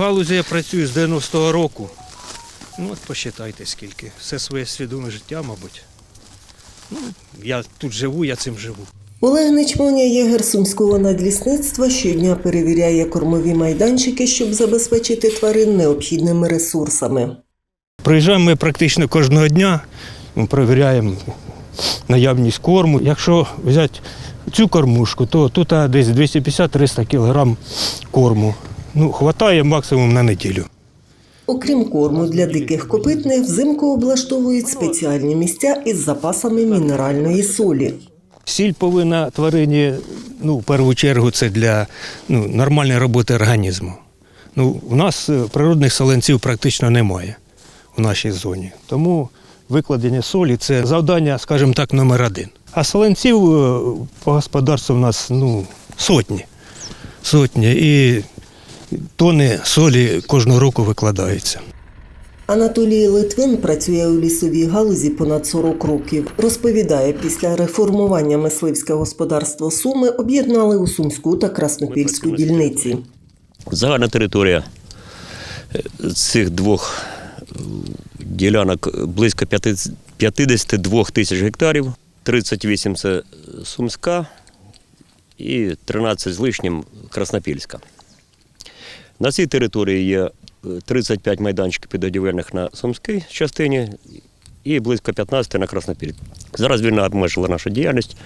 В галузі я працюю з 90-го року. Ну, от посчитайте скільки. Все своє свідоме життя, мабуть. Ну, я тут живу, я цим живу. Олег Нечмоня, єгер сумського надлісництва, щодня перевіряє кормові майданчики, щоб забезпечити тварин необхідними ресурсами. Приїжджаємо ми практично кожного дня, ми перевіряємо наявність корму. Якщо взяти цю кормушку, то тут десь 250-300 кг корму. Ну, хватає максимум на неділю. Окрім корму для диких копитних, взимку облаштовують спеціальні місця із запасами мінеральної солі. Сіль повинна тварині, ну, в першу чергу, це для ну, нормальної роботи організму. Ну, у нас е, природних соленців практично немає у нашій зоні. Тому викладення солі це завдання, скажімо так, номер один. А соленців е, по господарству в нас ну, сотні. Сотні. І тони солі кожного року викладаються. Анатолій Литвин працює у лісовій галузі понад 40 років. Розповідає, після реформування мисливське господарство Суми об'єднали у Сумську та Краснопільську дільниці. Загальна територія е, цих двох е, ділянок близько п'яти- 52 тисяч гектарів. 38 це Сумська і 13 з лишнім Краснопільська. На цій території є е, 35 майданчиків підгодівельних на Сумській частині і близько 15 на Краснопіль. Зараз війна обмежила нашу діяльність.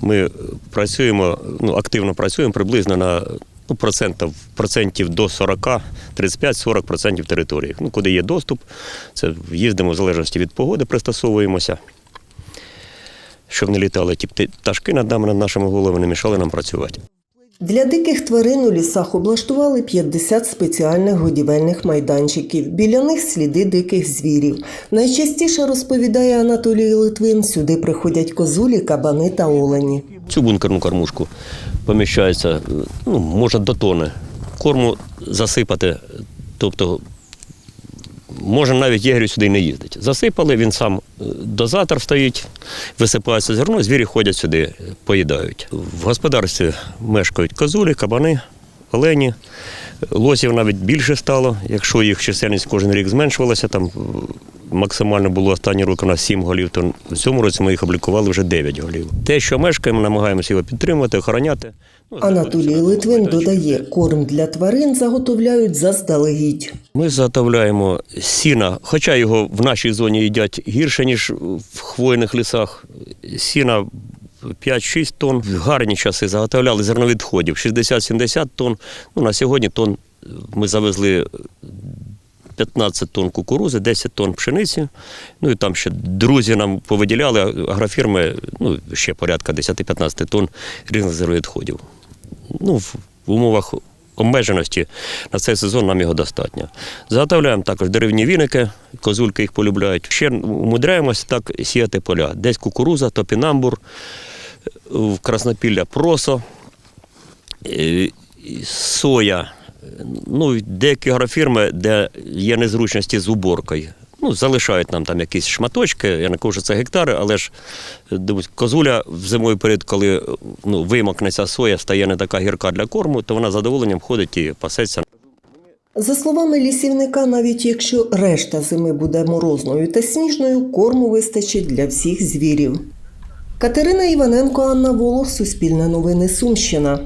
Ми е, працюємо, ну, активно працюємо приблизно на ну, процентів, процентів до 40, 35-40 процентів території. Ну, куди є доступ, це їздимо в залежності від погоди, пристосовуємося. Щоб не літали ті пташки над нами, над нашими головами, не мішали нам працювати. Для диких тварин у лісах облаштували 50 спеціальних годівельних майданчиків. Біля них сліди диких звірів. Найчастіше розповідає Анатолій Литвин, сюди приходять козулі, кабани та олені. Цю бункерну кормушку поміщається, ну, може до тони. Корму засипати, тобто може навіть єгерю сюди не їздить. Засипали, він сам е, дозатор стоїть, висипається зерно, звірі ходять сюди, поїдають. В господарстві мешкають козулі, кабани, олені. Лосів навіть більше стало, якщо їх чисельність кожен рік зменшувалася, там максимально було останні роки у нас 7 голів, то в цьому році ми їх облікували вже 9 голів. Те, що мешкаємо, намагаємося його підтримувати, охороняти. Ну, Анатолій Литвин додає, корм для тварин заготовляють заздалегідь. Ми заготовляємо сіна, хоча його в нашій зоні їдять гірше, ніж в хвойних лісах. Сіна 5-6 тонн. В гарні часи заготовляли зерновідходів 60-70 тонн. Ну, на сьогодні тонн ми завезли 15 тонн кукурузи, 10 тонн пшениці. Ну і там ще друзі нам повиділяли агрофірми, ну, ще порядка 10-15 тонн різних зерновідходів. Ну, в умовах обмеженості на цей сезон нам його достатньо. Заготовляємо також деревні віники, козульки їх полюбляють. Ще умудряємося так сіяти поля. Десь кукуруза, топінамбур, Краснопілля просо, е, соя. Ну, деякі агрофірми, де є незручності з уборкою. Ну, залишають нам там якісь шматочки, я не кажу, що це гектари, але ж дивись, козуля в зимовий період, коли ну, вимокне ця соя, стає не така гірка для корму, то вона задоволенням ходить і пасеться. За словами лісівника, навіть якщо решта зими буде морозною та сніжною, корму вистачить для всіх звірів. Катерина Іваненко, Анна Волох, Суспільне новини Сумщина.